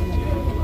Yeah.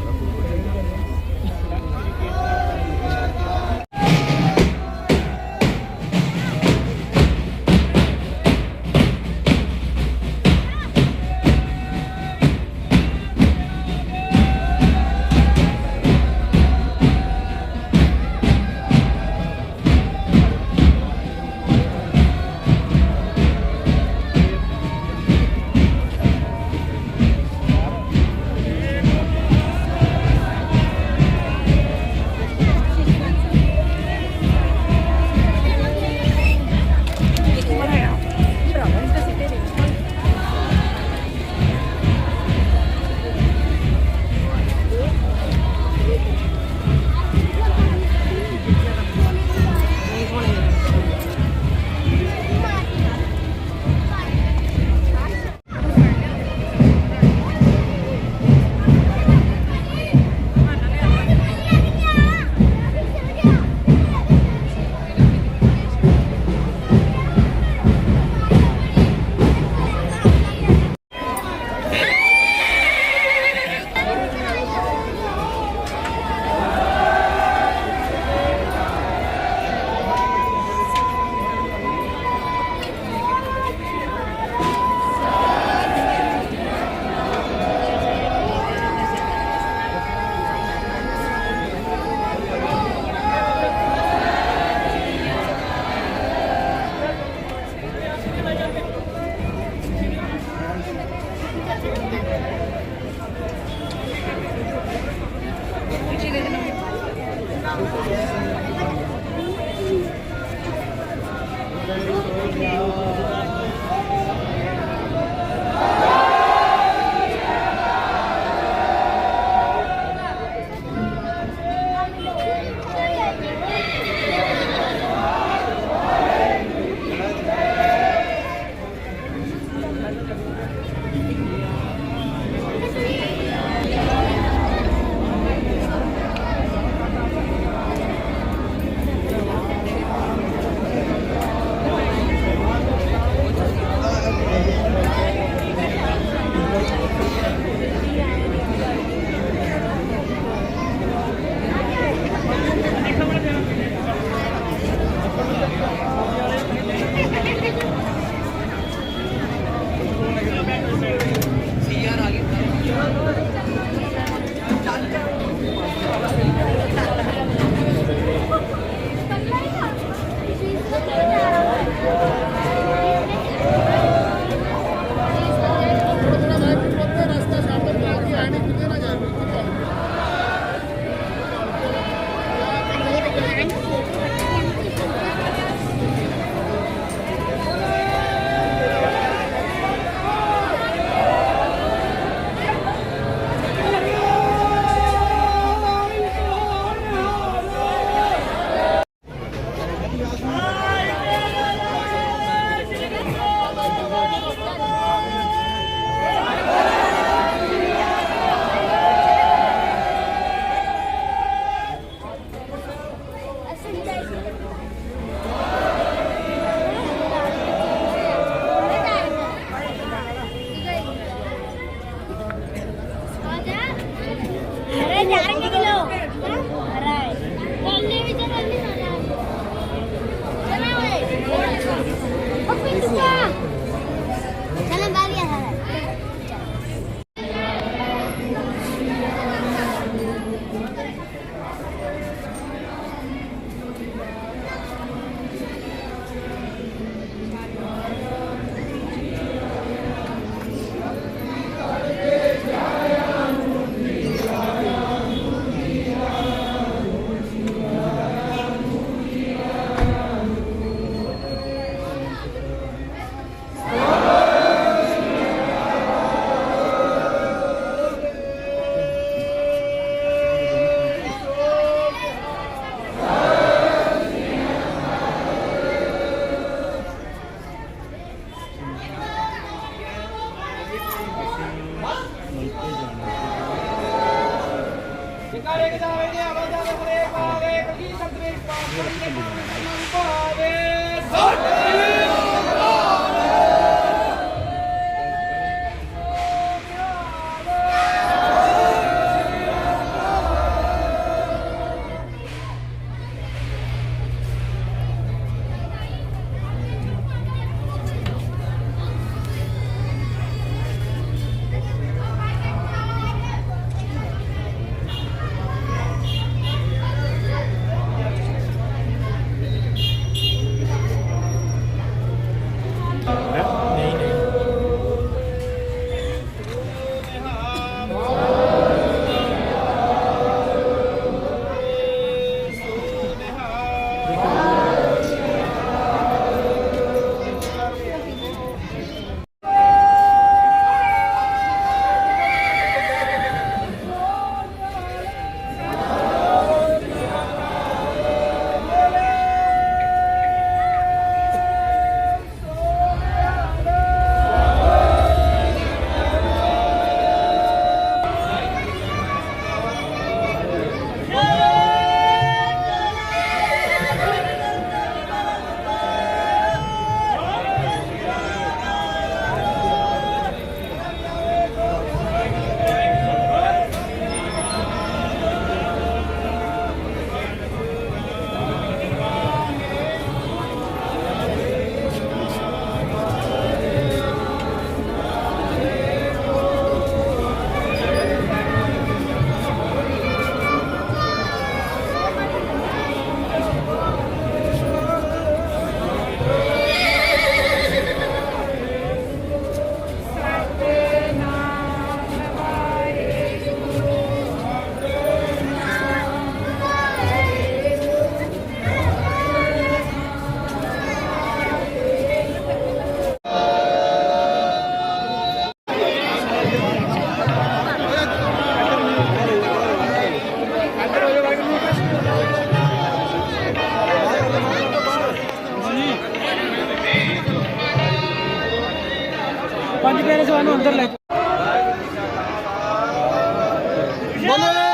Waheguru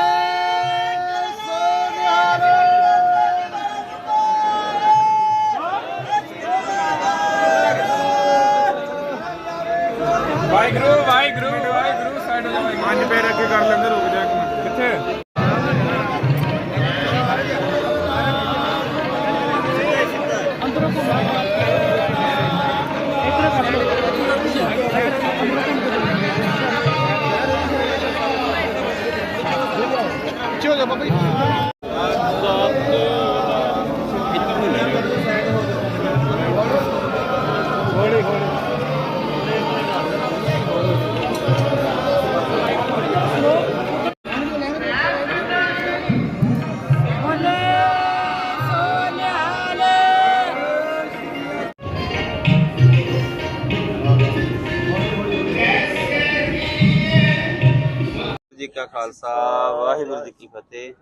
ਕੀ ਫਤਿਹ।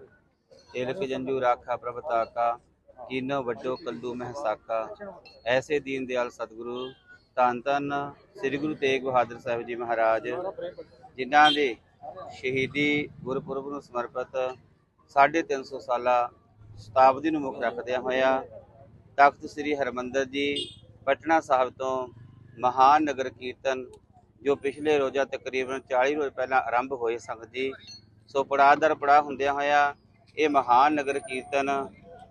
ਤਿਲਕ ਜੰਜੂ ਰਾਖਾ ਪ੍ਰਭ ਤਾਕਾ, ਕੀਨੋ ਵੱਡੋ ਕੱਲੂ ਮਹਿ ਸਾਕਾ ਐਸੇ ਦੀਨ ਦਿਆਲ ਸਤਿਗੁਰੂ, ਧੰਨ ਧੰਨ ਸ੍ਰੀ ਗੁਰੂ ਤੇਗ ਬਹਾਦਰ ਸਾਹਿਬ ਜੀ ਮਹਾਰਾਜ, ਜਿਨ੍ਹਾਂ ਦੇ ਸ਼ਹੀਦੀ ਗੁਰਪੁਰਬ ਨੂੰ ਸਮਰਪਿਤ 350 ਸਾਲਾ ਸ਼ਤਾਬਦੀ ਨੂੰ ਮੁੱਖ ਰੱਖਦਿਆਂ ਹੋਇਆ ਤਖਤ ਸ੍ਰੀ ਹਰਮੰਦਰ ਜੀ, ਪਟਨਾ ਸਾਹਿਬ ਤੋਂ ਮਹਾਨ ਨਗਰ ਕੀਰਤਨ ਜੋ ਪਿਛਲੇ ਰੋਜ਼ਾ ਤਕਰੀਬਨ 40 ਰੋਜ਼ ਪਹਿਲਾਂ ਆਰੰਭ ਹੋਏ ਸੰਗਤ ਜੀ ਸੋ ਪੜਾਅ ਦਰ ਪੜਾਅ ਹੁੰਦਿਆਂ ਹੋਇਆ ਇਹ ਮਹਾਨ ਨਗਰ ਕੀਰਤਨ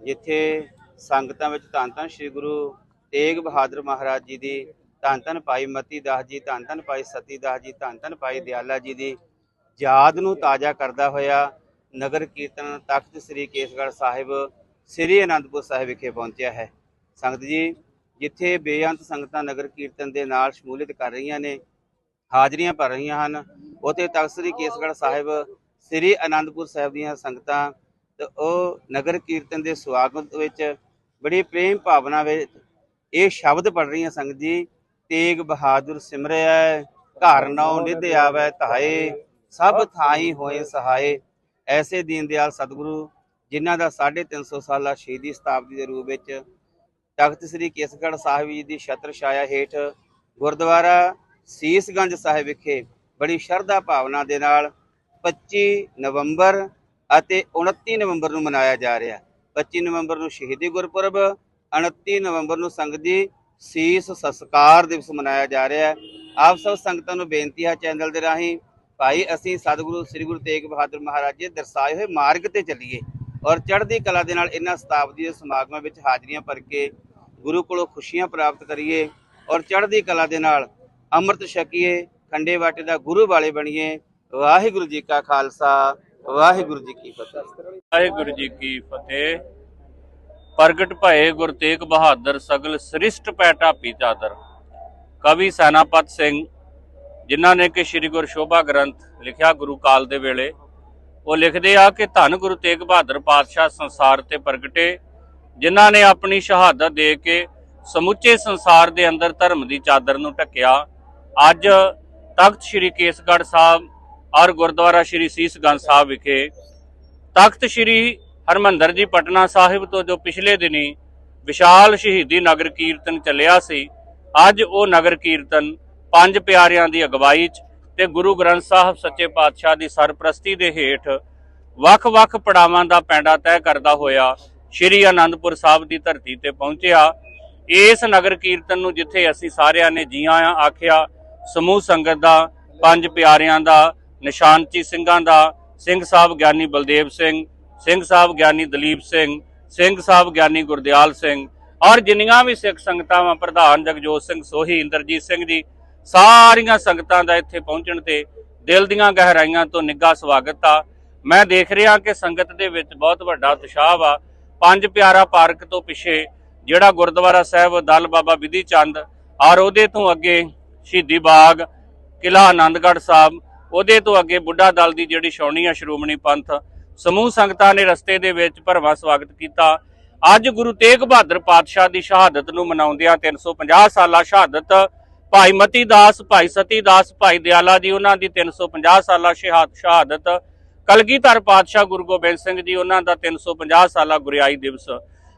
ਜਿੱਥੇ ਸੰਗਤਾਂ ਵਿੱਚ ਧੰਨ ਧੰਨ ਸ੍ਰੀ ਗੁਰੂ ਤੇਗ ਬਹਾਦਰ ਮਹਾਰਾਜ ਜੀ ਦੀ, ਧੰਨ ਧੰਨ ਭਾਈ ਮਤੀ ਦਾਸ ਜੀ, ਧੰਨ ਧੰਨ ਭਾਈ ਸਤੀ ਦਾਸ ਜੀ, ਧੰਨ ਧੰਨ ਭਾਈ ਦਿਆਲਾ ਜੀ ਦੀ ਯਾਦ ਨੂੰ ਤਾਜ਼ਾ ਕਰਦਾ ਹੋਇਆ ਨਗਰ ਕੀਰਤਨ ਤਖਤ ਸ੍ਰੀ ਕੇਸਗੜ੍ਹ ਸਾਹਿਬ, ਸ੍ਰੀ ਅਨੰਦਪੁਰ ਸਾਹਿਬ ਵਿਖੇ ਪਹੁੰਚਿਆ ਹੈ। ਸੰਗਤ ਜੀ, ਜਿੱਥੇ ਬੇਅੰਤ ਸੰਗਤਾਂ ਨਗਰ ਕੀਰਤਨ ਦੇ ਨਾਲ ਸ਼ਮੂਲੀਅਤ ਕਰ ਰਹੀਆਂ ਨੇ, ਹਾਜ਼ਰੀਆਂ ਭਰ ਰਹੀਆਂ ਹਨ, ਉਥੇ ਤਖਤ ਸ੍ਰੀ ਕੇਸਗੜ੍ਹ ਸਾਹਿਬ ਸ੍ਰੀ ਅਨੰਦਪੁਰ ਸਾਹਿਬ ਦੀਆਂ ਸੰਗਤਾਂ ਤੇ ਉਹ ਨਗਰ ਕੀਰਤਨ ਦੇ ਸਵਾਗਤ ਵਿੱਚ ਬੜੀ ਪ੍ਰੇਮ ਭਾਵਨਾ ਵਿੱਚ ਇਹ ਸ਼ਬਦ ਪੜ ਰਹੀਆਂ ਸੰਗਤ ਜੀ ਤੇਗ ਬਹਾਦਰ ਸਿਮਰਿਆ ਘਰ ਨੌ ਨਿਧ ਆਵੈ ਧਾਏ ਸਭ ਥਾਈ ਹੋਏ ਸਹਾਏ। ਐਸੇ ਦੀਨ ਦਿਆਲ ਸਤਿਗੁਰੂ ਜਿਨ੍ਹਾਂ ਦਾ 350 ਸਾਲਾ ਸ਼ਹੀਦੀ ਸ਼ਤਾਬਦੀ ਦੇ ਰੂਪ ਵਿੱਚ ਤਖਤ ਸ੍ਰੀ ਕੇਸਗੜ੍ਹ ਸਾਹਿਬ ਜੀ ਦੀ ਛਤਰ ਛਾਇਆ ਹੇਠ ਗੁਰਦੁਆਰਾ ਸੀਸਗੰਜ ਸਾਹਿਬ ਵਿਖੇ ਬੜੀ ਸ਼ਰਧਾ ਭਾਵਨਾ ਦੇ ਨਾਲ 25 ਨਵੰਬਰ ਅਤੇ 29 ਨਵੰਬਰ ਨੂੰ ਮਨਾਇਆ ਜਾ ਰਿਹਾ 25 ਨਵੰਬਰ ਨੂੰ ਸ਼ਹੀਦੀ ਗੁਰਪੁਰਬ 29 ਨਵੰਬਰ ਨੂੰ ਸੰਗਤ ਦੀ ਸੀਸ ਸੰਸਕਾਰ ਦਿਵਸ ਮਨਾਇਆ ਜਾ ਰਿਹਾ ਹੈ। ਆਪ ਸਭ ਸੰਗਤਾਂ ਨੂੰ ਬੇਨਤੀ ਹੈ ਚੈਨਲ ਦੇ ਰਾਹੀਂ, ਭਾਈ ਅਸੀਂ ਸਤਿਗੁਰੂ, ਸ੍ਰੀ ਗੁਰੂ ਤੇਗ ਬਹਾਦਰ ਮਹਾਰਾਜ ਜੀ ਦੇ ਦਰਸਾਏ ਹੋਏ ਮਾਰਗ ਤੇ ਚੱਲੀਏ ਔਰ ਚੜ੍ਹਦੀ ਕਲਾ ਦੇ ਨਾਲ ਇਹਨਾਂ ਸ਼ਤਾਬਦੀ ਦੇ ਸਮਾਗਮਾਂ ਵਿੱਚ ਹਾਜ਼ਰੀਆਂ ਭਰ ਕੇ ਗੁਰੂ ਕੋਲੋਂ ਖੁਸ਼ੀਆਂ ਪ੍ਰਾਪਤ ਕਰੀਏ ਔਰ ਚੜ੍ਹਦੀ ਕਲਾ ਦੇ ਨਾਲ ਅੰਮ੍ਰਿਤ ਛਕੀਏ, ਖੰਡੇ ਬਾਟੇ ਦਾ ਗੁਰੂ ਵਾਲੇ ਬਣੀਏ। ਵਾਹਿਗੁਰੂ ਜੀ ਕਾ ਖਾਲਸਾ, ਵਾਹਿਗੁਰੂ ਜੀ ਕੀ ਫਤਿਹ। ਵਾਹਿਗੁਰੂ ਜੀ ਕੀ ਫਤਿਹ। ਪ੍ਰਗਟ ਭਏ ਗੁਰ ਤੇਗ ਬਹਾਦਰ, ਸਗਲ ਸ੍ਰਿਸ਼ਟ ਪੈ ਢਾਪੀ ਚਾਦਰ। ਕਵੀ ਸੈਨਾਪਤ ਸਿੰਘ, ਜਿਨ੍ਹਾਂ ਨੇ ਕਿ ਸ੍ਰੀ ਗੁਰ ਸ਼ੋਭਾ ਗ੍ਰੰਥ ਲਿਖਿਆ ਗੁਰੂ ਕਾਲ ਦੇ ਵੇਲੇ, ਉਹ ਲਿਖਦੇ ਆ ਕਿ ਧੰਨ ਗੁਰੂ ਤੇਗ ਬਹਾਦਰ ਪਾਤਸ਼ਾਹ ਸੰਸਾਰ ਤੇ ਪ੍ਰਗਟੇ, ਜਿਨ੍ਹਾਂ ਨੇ ਆਪਣੀ ਸ਼ਹਾਦਤ ਦੇ ਕੇ ਸਮੁੱਚੇ ਸੰਸਾਰ ਦੇ ਅੰਦਰ ਧਰਮ ਦੀ ਚਾਦਰ ਨੂੰ ਢੱਕਿਆ। ਅੱਜ ਤਖਤ ਸ੍ਰੀ ਕੇਸਗੜ੍ਹ ਸਾਹਿਬ ਔਰ ਗੁਰਦੁਆਰਾ ਸ੍ਰੀ ਸੀਸਗੰਜ ਸਾਹਿਬ ਵਿਖੇ ਤਖਤ ਸ੍ਰੀ ਹਰਮੰਦਰ ਜੀ ਪਟਨਾ ਸਾਹਿਬ ਤੋਂ ਜੋ ਪਿਛਲੇ ਦਿਨੀ ਵਿਸ਼ਾਲ ਸ਼ਹੀਦੀ ਨਗਰ ਕੀਰਤਨ ਚੱਲਿਆ ਸੀ, ਅੱਜ ਉਹ ਨਗਰ ਕੀਰਤਨ ਪੰਜ ਪਿਆਰਿਆਂ ਦੀ ਅਗਵਾਈ 'ਚ ਤੇ ਗੁਰੂ ਗ੍ਰੰਥ ਸਾਹਿਬ ਸੱਚੇ ਪਾਤਸ਼ਾਹ ਦੀ ਸਰਪ੍ਰਸਤੀ ਦੇ ਹੇਠ ਵੱਖ-ਵੱਖ ਪੜਾਵਾਂ ਦਾ ਪੈਂਡਾ ਤੈਅ ਕਰਦਾ ਹੋਇਆ ਸ੍ਰੀ ਆਨੰਦਪੁਰ ਸਾਹਿਬ ਦੀ ਧਰਤੀ ਤੇ ਪਹੁੰਚਿਆ। ਇਸ ਨਗਰ ਕੀਰਤਨ ਨੂੰ ਜਿੱਥੇ ਅਸੀਂ ਸਾਰਿਆਂ ਨੇ ਜੀਆਂ ਆਖਿਆ, ਸਮੂਹ ਸੰਗਤ ਦਾ, ਪੰਜ ਪਿਆਰਿਆਂ ਦਾ ਨਿਸ਼ਾਨਚੀ ਸਿੰਘਾਂ ਦਾ, ਸਿੰਘ ਸਾਹਿਬ ਗਿਆਨੀ ਬਲਦੇਵ ਸਿੰਘ ਸਿੰਘ ਸਾਹਿਬ ਗਿਆਨੀ ਦਲੀਪ ਸਿੰਘ ਸਿੰਘ ਸਾਹਿਬ ਗਿਆਨੀ ਗੁਰਦਿਆਲ ਸਿੰਘ ਔਰ ਜਿੰਨੀਆਂ ਵੀ ਸਿੱਖ ਸੰਗਤਾਂ ਵਾਂ ਪ੍ਰਧਾਨ ਜਗਜੋਤ ਸਿੰਘ ਸੋਹੀ, ਇੰਦਰਜੀਤ ਸਿੰਘ ਜੀ, ਸਾਰੀਆਂ ਸੰਗਤਾਂ ਦਾ ਇੱਥੇ ਪਹੁੰਚਣ ਤੇ ਦਿਲ ਦੀਆਂ ਗਹਿਰਾਈਆਂ ਤੋਂ ਨਿੱਘਾ ਸਵਾਗਤ ਆ। ਮੈਂ ਦੇਖ ਰਿਹਾ ਕਿ ਸੰਗਤ ਦੇ ਵਿੱਚ ਬਹੁਤ ਵੱਡਾ ਉਤਸ਼ਾਹ ਵਾ। ਪੰਜ ਪਿਆਰਾ ਪਾਰਕ ਤੋਂ ਪਿੱਛੇ ਜਿਹੜਾ ਗੁਰਦੁਆਰਾ ਸਾਹਿਬ, ਦਲ ਬਾਬਾ ਵਿਧੀ ਚੰਦ ਔਰ ਉਹਦੇ ਤੋਂ ਅੱਗੇ ਸ਼ਹੀਦੀ ਬਾਗ ਕਿਲਾ ਆਨੰਦਗੜ੍ਹ ਸਾਹਿਬ ਉਹਦੇ ਤੋਂ ਅੱਗੇ ਬੁੱਢਾ ਦਲ ਦੀ ਜਿਹੜੀ ਛਾਉਣੀ ਆ ਸ਼੍ਰੋਮਣੀ ਪੰਥ, ਸਮੂਹ ਸੰਗਤਾਂ ਨੇ ਰਸਤੇ ਦੇ ਵਿੱਚ ਭਰਵਾਂ ਸਵਾਗਤ ਕੀਤਾ। ਅੱਜ ਗੁਰੂ ਤੇਗ ਬਹਾਦਰ ਪਾਤਸ਼ਾਹ ਦੀ ਸ਼ਹਾਦਤ ਨੂੰ ਮਨਾਉਂਦਿਆਂ 350 ਸਾਲਾ ਸ਼ਹਾਦਤ, ਭਾਈ ਮਤੀ ਦਾਸ, ਭਾਈ ਸਤੀ ਦਾਸ, ਭਾਈ ਦਿਆਲਾ ਜੀ, ਉਹਨਾਂ ਦੀ 350 ਸਾਲਾ ਸ਼ਹਾਦਤ ਸ਼ਹਾਦਤ, ਕਲਗੀਧਰ ਪਾਤਸ਼ਾਹ ਗੁਰੂ ਗੋਬਿੰਦ ਸਿੰਘ ਜੀ, ਉਹਨਾਂ ਦਾ 350 ਸਾਲਾ ਗੁਰਿਆਈ ਦਿਵਸ।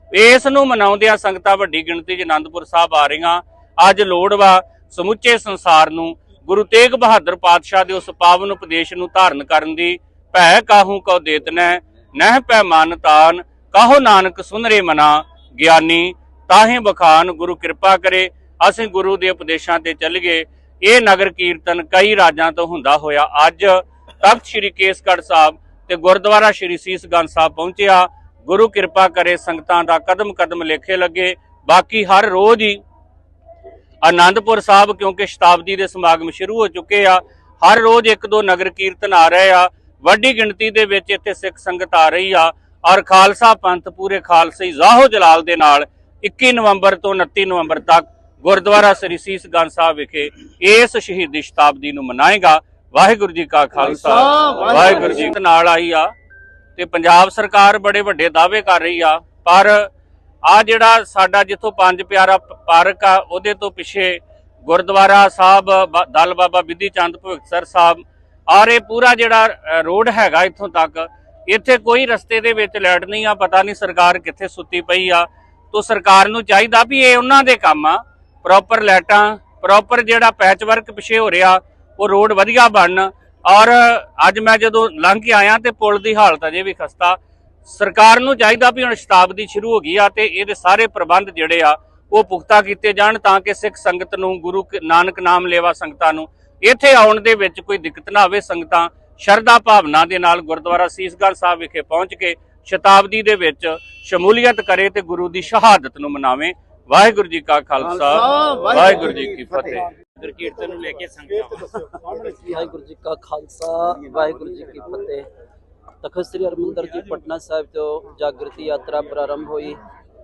ਇਸ ਨੂੰ ਮਨਾਉਂਦਿਆਂ ਸੰਗਤਾਂ ਵੱਡੀ ਗਿਣਤੀ 'ਚ ਆਨੰਦਪੁਰ ਸਾਹਿਬ ਆ ਰਹੀਆਂ। ਅੱਜ ਲੋੜ ਵਾ ਸਮੁੱਚੇ ਸੰਸਾਰ ਨੂੰ ਗੁਰੂ ਤੇਗ ਬਹਾਦਰ ਪਾਤਸ਼ਾਹ ਦੇ ਉਸ ਪਾਵਨ ਉਪਦੇਸ਼ ਨੂੰ ਧਾਰਨ ਕਰਨ ਦੀ ਭੈ ਕਾਹੂ ਕਉ ਦੇਤਨੈ ਨਹਿ? ਪੈ ਮਨ ਤਾਨ, ਕਾਹੋ ਨਾਨਕ ਸੁਨਰੇ ਮਨਾ? ਗਿਆਨੀ, ਤਾਹੇ ਬਖਾਨ ਗੁਰੂ ਕਿਰਪਾ ਕਰੇ, ਅਸੀਂ ਗੁਰੂ ਦੇ ਉਪਦੇਸ਼ਾਂ ਤੇ ਚੱਲ ਗਏ। ਇਹ ਨਗਰ ਕੀਰਤਨ ਕਈ ਰਾਜਾਂ ਤੋਂ ਹੁੰਦਾ ਹੋਇਆ। ਅੱਜ ਤਖਤ ਸ੍ਰੀ ਕੇਸਗੜ੍ਹ ਸਾਹਿਬ ਤੇ ਗੁਰਦੁਆਰਾ ਸ੍ਰੀ ਸੀਸਗੰਜ ਸਾਹਿਬ ਪਹੁੰਚਿਆ। ਗੁਰੂ ਕਿਰਪਾ ਕਰੇ, ਸੰਗਤਾਂ ਦਾ ਕਦਮ ਕਦਮ ਲੇਖੇ ਲੱਗੇ। ਬਾਕੀ ਹਰ ਰੋਜ਼ ਹੀ ਆਨੰਦਪੁਰ ਸਾਹਿਬ ਕਿਉਂਕਿ ਸ਼ਤਾਬਦੀ ਦੇ ਸਮਾਗਮ ਸ਼ੁਰੂ ਹੋ ਚੁੱਕੇ ਆ। ਹਰ ਰੋਜ਼ ਇੱਕ ਦੋ ਨਗਰ ਕੀਰਤਨ ਆ ਰਹੇ ਆ। ਵੱਡੀ ਗਿਣਤੀ ਦੇ ਵਿੱਚ ਇੱਥੇ ਸਿੱਖ ਸੰਗਤ ਆ ਰਹੀ ਆ। ਔਰ ਖਾਲਸਾ ਪੰਥ ਪੂਰੇ ਖਾਲਸੇ ਜ਼ਾਹੋ ਜਲਾਲ ਦੇ ਨਾਲ 21 ਨਵੰਬਰ ਤੋਂ 29 ਨਵੰਬਰ ਤੱਕ ਗੁਰਦੁਆਰਾ ਸ੍ਰੀ ਸੀਸਗੰਜ ਸਾਹਿਬ ਵਿਖੇ ਇਸ ਸ਼ਹੀਦੀ ਸ਼ਤਾਬਦੀ ਨੂੰ ਮਨਾਏਗਾ। ਵਾਹਿਗੁਰੂ ਜੀ ਕਾ ਖਾਲਸਾ। ਵਾਹਿਗੁਰੂ ਜੀ ਨਾਲ ਆਈ ਆ। ਤੇ ਪੰਜਾਬ ਸਰਕਾਰ ਬੜੇ ਵੱਡੇ ਦਾਅਵੇ ਕਰ ਰਹੀ ਆ। ਪਰ ਆ ਜਿਹੜਾ ਸਾਡਾ ਜਿੱਥੋਂ ਪੰਜ ਪਿਆਰਾ ਪਾਰਕ ਆ, ਉਹਦੇ ਤੋਂ ਪਿੱਛੇ ਗੁਰਦੁਆਰਾ ਸਾਹਿਬ, ਬ- ਦਲ ਬਾਬਾ ਬਿੱਧੀ ਚੰਦ ਭਗਤਸਰ ਸਾਹਿਬ ਔਰ ਇਹ ਪੂਰਾ ਜਿਹੜਾ ਰੋਡ ਹੈਗਾ ਇੱਥੋਂ ਤੱਕ, ਇੱਥੇ ਕੋਈ ਰਸਤੇ ਦੇ ਵਿੱਚ ਲਾਈਟ ਨਹੀਂ ਆ, ਪਤਾ ਨਹੀਂ ਸਰਕਾਰ ਕਿੱਥੇ ਸੁੱਤੀ ਪਈ ਆ। ਤੋਂ ਸਰਕਾਰ ਨੂੰ ਚਾਹੀਦਾ ਵੀ ਇਹ ਉਹਨਾਂ ਦੇ ਕੰਮ ਆ, ਪ੍ਰੋਪਰ ਲਾਈਟਾਂ ਪ੍ਰੋਪਰ ਜਿਹੜਾ ਪੈਚ ਵਰਕ ਪਿੱਛੇ ਹੋ ਰਿਹਾ, ਉਹ ਰੋਡ ਵਧੀਆ ਬਣਨ। ਔਰ ਅੱਜ ਮੈਂ ਜਦੋਂ ਲੰਘ ਕੇ ਆਇਆ ਤੇ ਪੁਲ ਦੀ ਹਾਲਤ ਅਜੇ ਵੀ ਖਸਤਾ ਸਰਕਾਰ ਨੂੰ ਚਾਹੀਦਾ ਵੀ ਹੁਣ ਸ਼ਤਾਬਦੀ ਸ਼ੁਰੂ ਹੋ ਗਈ ਆ ਤੇ ਇਹਦੇ ਸਾਰੇ ਪ੍ਰਬੰਧ ਜਿਹੜੇ ਆ ਉਹ ਪੁਖਤਾ ਕੀਤੇ ਜਾਣ ਤਾਂ ਕਿ ਸਿੱਖ ਸੰਗਤ ਨੂੰ ਗੁਰੂ ਕ- ਨਾਨਕ ਨਾਮ ਲੇਵਾ ਸੰਗਤਾਂ ਨੂੰ ਇੱਥੇ ਆਉਣ ਦੇ ਵਿੱਚ ਕੋਈ ਦਿੱਕਤ ਨਾ ਆਵੇ। ਸੰਗਤਾਂ ਸ਼ਰਧਾ ਭਾਵਨਾ ਦੇ ਨਾਲ ਗੁਰਦੁਆਰਾ ਸੀਸਗੰਜ ਸਾਹਿਬ ਵਿਖੇ ਪਹੁੰਚ ਕੇ ਸ਼ਤਾਬਦੀ ਦੇ ਵਿੱਚ ਸ਼ਮੂਲੀਅਤ ਕਰੇ ਤੇ ਗੁਰੂ ਦੀ ਸ਼ਹਾਦਤ ਨੂੰ ਮਨਾਵੇ। ਵਾਹਿਗੁਰੂ ਜੀ ਕਾ ਖਾਲਸਾ ਵਾਹਿਗੁਰੂ ਜੀ ਕੀ ਫਤਿਹ। ਵਾਹਿਗੁਰੂ ਜੀ ਕਾ ਖਾਲਸਾ ਵਾਹਿਗੁਰੂ ਜੀ ਕੀ ਫਤਿਹ। ਤਖਤ ਸ੍ਰੀ ਹਰਮੰਦਰ ਜੀ, ਪਟਨਾ ਸਾਹਿਬ ਤੋਂ ਜਾਗਰਤੀ ਯਾਤਰਾ ਪ੍ਰਾਰੰਭ ਹੋਈ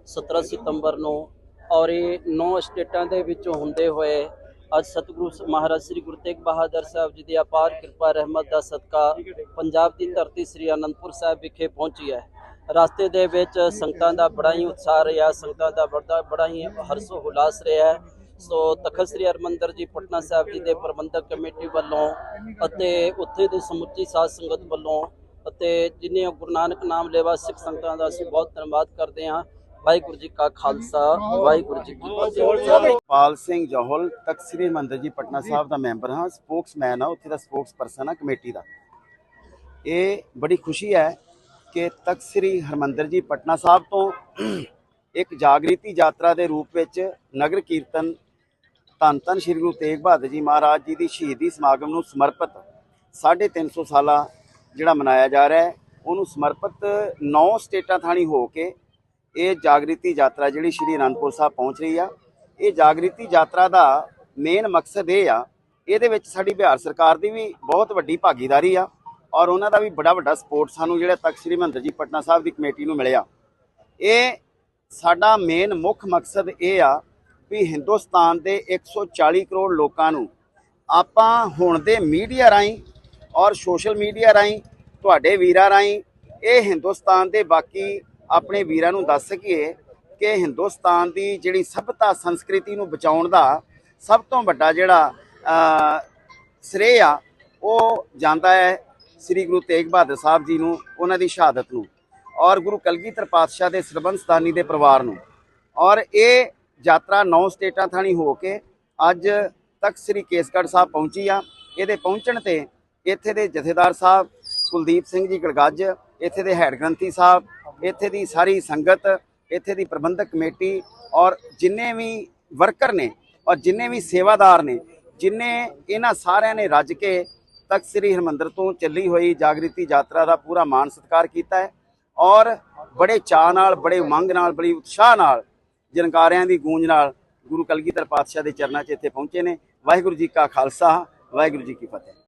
17 ਸਤੰਬਰ ਨੂੰ ਔਰ ਇਹ ਨੌ ਸਟੇਟਾਂ ਦੇ ਵਿੱਚੋਂ ਹੁੰਦੇ ਹੋਏ ਅੱਜ ਸਤਿਗੁਰੂ ਸ- ਮਹਾਰਾਜ ਸ੍ਰੀ ਗੁਰੂ ਤੇਗ ਬਹਾਦਰ ਸਾਹਿਬ ਜੀ ਦੀ ਅਪਾਰ ਕਿਰਪਾ, ਰਹਿਮਤ ਦਾ ਸਦਕਾ ਪੰਜਾਬ ਦੀ ਧਰਤੀ ਸ੍ਰੀ ਅਨੰਦਪੁਰ ਸਾਹਿਬ ਵਿਖੇ ਪਹੁੰਚੀ ਹੈ। ਰਸਤੇ ਦੇ ਵਿੱਚ ਸੰਗਤਾਂ ਦਾ ਬੜਾ ਹੀ ਉਤਸ਼ਾਹ ਰਿਹਾ, ਸੰਗਤਾਂ ਦਾ ਬੜਾ ਬੜਾ ਹੀ ਹਰਸੋ ਹੁਲਾਸ ਰਿਹਾ ਸੋ ਤਖਤ ਸ੍ਰੀ ਹਰਮੰਦਰ ਜੀ, ਪਟਨਾ ਸਾਹਿਬ ਜੀ ਦੇ ਪ੍ਰਬੰਧਕ ਕਮੇਟੀ ਵੱਲੋਂ ਅਤੇ ਉੱਥੇ ਦੇ ਸਮੁੱਚੀ ਸਾਧ ਸੰਗਤ ਵੱਲੋਂ ਅਤੇ ਜਿਨੇ ਗੁਰੂ ਨਾਨਕ ਨਾਮ ਲੈਵਾ ਸਿੱਖ ਸੰਗਤਾਂ ਦਾ ਅਸੀਂ ਬਹੁਤ ਧੰਨਵਾਦ ਕਰਦੇ ਹਾਂ। ਵਾਹਿਗੁਰੂ ਜੀ ਕਾ ਖਾਲਸਾ ਵਾਹਿਗੁਰੂ ਜੀ ਕੀ ਫਤਿਹ। ਪਾਲ ਸਿੰਘ ਜੋਹਲ ਤਖਤ ਸ੍ਰੀ ਹਰਿਮੰਦਰ ਜੀ ਪਟਨਾ ਸਾਹਿਬ ਦਾ ਮੈਂਬਰ ਹਾਂ ਸਪੋਕਸਮੈਨ ਆ ਉੱਥੇ ਦਾ ਸਪੋਕਸ ਪਰਸਨ ਆ ਕਮੇਟੀ ਦਾ। ਇਹ ਬੜੀ ਖੁਸ਼ੀ ਹੈ ਕਿ ਤਖਤ ਸ੍ਰੀ ਹਰਿਮੰਦਰ ਜੀ ਪਟਨਾ ਸਾਹਿਬ ਤੋਂ ਇੱਕ ਜਾਗ੍ਰਿਤੀ ਯਾਤਰਾ ਦੇ ਰੂਪ ਵਿੱਚ ਨਗਰ ਕੀਰਤਨ ਧੰਨ ਧੰਨ ਸ੍ਰੀ ਗੁਰੂ ਤੇਗ ਬਹਾਦਰ ਜੀ ਮਹਾਰਾਜ ਜੀ ਦੀ ਸ਼ਹੀਦੀ ਸਮਾਗਮ ਨੂੰ ਸਮਰਪਿਤ 350 ਸਾਲਾ ਜਿਹੜਾ ਮਨਾਇਆ ਜਾ ਰਿਹਾ ਹੈ, ਉਹਨੂੰ ਸਮਰਪਿਤ 9 ਸਟੇਟਾਂ ਥਾਣੀ ਹੋ ਕੇ ਇਹ ਜਾਗ੍ਰਿਤੀ ਯਾਤਰਾ ਜਿਹੜੀ ਸ਼੍ਰੀ ਅਨੰਦਪੁਰ ਸਾਹਿਬ ਪਹੁੰਚ ਰਹੀ ਆ, ਇਹ ਜਾਗ੍ਰਿਤੀ ਯਾਤਰਾ ਦਾ ਮੇਨ ਮਕਸਦ ਇਹ ਆ, ਇਹਦੇ ਵਿੱਚ ਸਾਡੀ ਬਿਹਾਰ ਸਰਕਾਰ ਦੀ ਵੀ ਬਹੁਤ ਵੱਡੀ ਭਾਗੀਦਾਰੀ ਆ ਔਰ ਉਹਨਾਂ ਦਾ ਵੀ ਬੜਾ ਵੱਡਾ ਸਪੋਰਟ ਸਾਨੂੰ ਜਿਹੜਾ ਤਖਤ ਸ੍ਰੀ ਹਰਿਮੰਦਰ ਜੀ ਪਟਨਾ ਸਾਹਿਬ ਦੀ ਕਮੇਟੀ ਨੂੰ ਮਿਲਿਆ। ਇਹ ਸਾਡਾ ਮੇਨ ਮੁੱਖ ਮਕਸਦ ਇਹ ਆ ਵੀ ਹਿੰਦੁਸਤਾਨ ਦੇ 140 ਕਰੋੜ ਲੋਕਾਂ ਨੂੰ ਆਪਾਂ ਹੁਣ ਦੇ ਮੀਡੀਆ ਰਾਹੀਂ ਔਰ ਸੋਸ਼ਲ ਮੀਡੀਆ ਰਾਹੀਂ ਤੁਹਾਡੇ ਵੀਰਾਂ ਰਾਹੀਂ ਇਹ ਹਿੰਦੁਸਤਾਨ ਦੇ ਬਾਕੀ ਆਪਣੇ ਵੀਰਾਂ ਨੂੰ ਦੱਸ ਸਕੀਏ ਕਿ ਹਿੰਦੁਸਤਾਨ ਦੀ ਜਿਹੜੀ ਸਭਤਾ ਸੰਸਕ੍ਰਿਤੀ ਨੂੰ ਬਚਾਉਣ ਦਾ ਸਭ ਤੋਂ ਵੱਡਾ ਜਿਹੜਾ ਅ, ਸ਼੍ਰੇਅ ਆ ਉਹ ਜਾਂਦਾ ਹੈ ਸ੍ਰੀ ਗੁਰੂ ਤੇਗ ਬਹਾਦਰ ਸਾਹਿਬ ਜੀ ਨੂੰ ਉਹਨਾਂ ਦੀ ਸ਼ਹਾਦਤ ਨੂੰ ਔਰ ਗੁਰੂ ਕਲਗੀਧਰ ਪਾਤਸ਼ਾਹ ਦੇ ਸਰਬੰਸ ਦੇ ਪਰਿਵਾਰ ਨੂੰ ਔਰ ਇਹ ਯਾਤਰਾ ਨੌ ਸਟੇਟਾਂ ਥਾਣੀ ਹੋ ਕੇ ਅੱਜ ਤੱਕ ਸ੍ਰੀ ਕੇਸਗੜ੍ਹ ਸਾਹਿਬ ਪਹੁੰਚੀ ਆ। ਇਹਦੇ ਪਹੁੰਚਣ ਤੇ ਇੱਥੇ ਦੇ ਜਥੇਦਾਰ ਸਾਹਿਬ, ਕੁਲਦੀਪ ਸਿੰਘ ਜੀ ਗੜਗੱਜ, ਇੱਥੇ ਦੇ ਹੈਡ ਗ੍ਰੰਥੀ ਸਾਹਿਬ, ਇੱਥੇ ਦੀ ਸਾਰੀ ਸੰਗਤ, ਇੱਥੇ ਦੀ ਪ੍ਰਬੰਧਕ ਕਮੇਟੀ ਔਰ ਜਿੰਨੇ ਵੀ ਵਰਕਰ ਨੇ ਔਰ ਜਿੰਨੇ ਵੀ ਸੇਵਾਦਾਰ ਨੇ, ਜਿੰਨੇ ਇਹਨਾਂ ਸਾਰਿਆਂ ਨੇ ਰੱਜ ਕੇ ਤਖਤ ਸ੍ਰੀ ਹਰਿਮੰਦਰ ਤੋਂ ਚੱਲੀ ਹੋਈ ਜਾਗ੍ਰਿਤੀ ਯਾਤਰਾ ਦਾ ਪੂਰਾ ਮਾਣ ਸਤਿਕਾਰ ਕੀਤਾ ਹੈ ਔਰ ਬੜੇ ਚਾਅ ਨਾਲ, ਬੜੇ ਉਮੰਗ ਨਾਲ, ਬੜੀ ਉਤਸ਼ਾਹ ਨਾਲ, ਜਨਕਾਰਿਆਂ ਦੀ ਗੂੰਜ ਨਾਲ ਗੁਰੂ ਕਲਗੀਧਰ ਪਾਤਸ਼ਾਹ ਦੇ ਚਰਨਾਂ 'ਚ ਇੱਥੇ ਪਹੁੰਚੇ ਨੇ। ਵਾਹਿਗੁਰੂ ਜੀ ਕਾ ਖਾਲਸਾ, ਵਾਹਿਗੁਰੂ ਜੀ ਕੀ ਫਤਿਹ।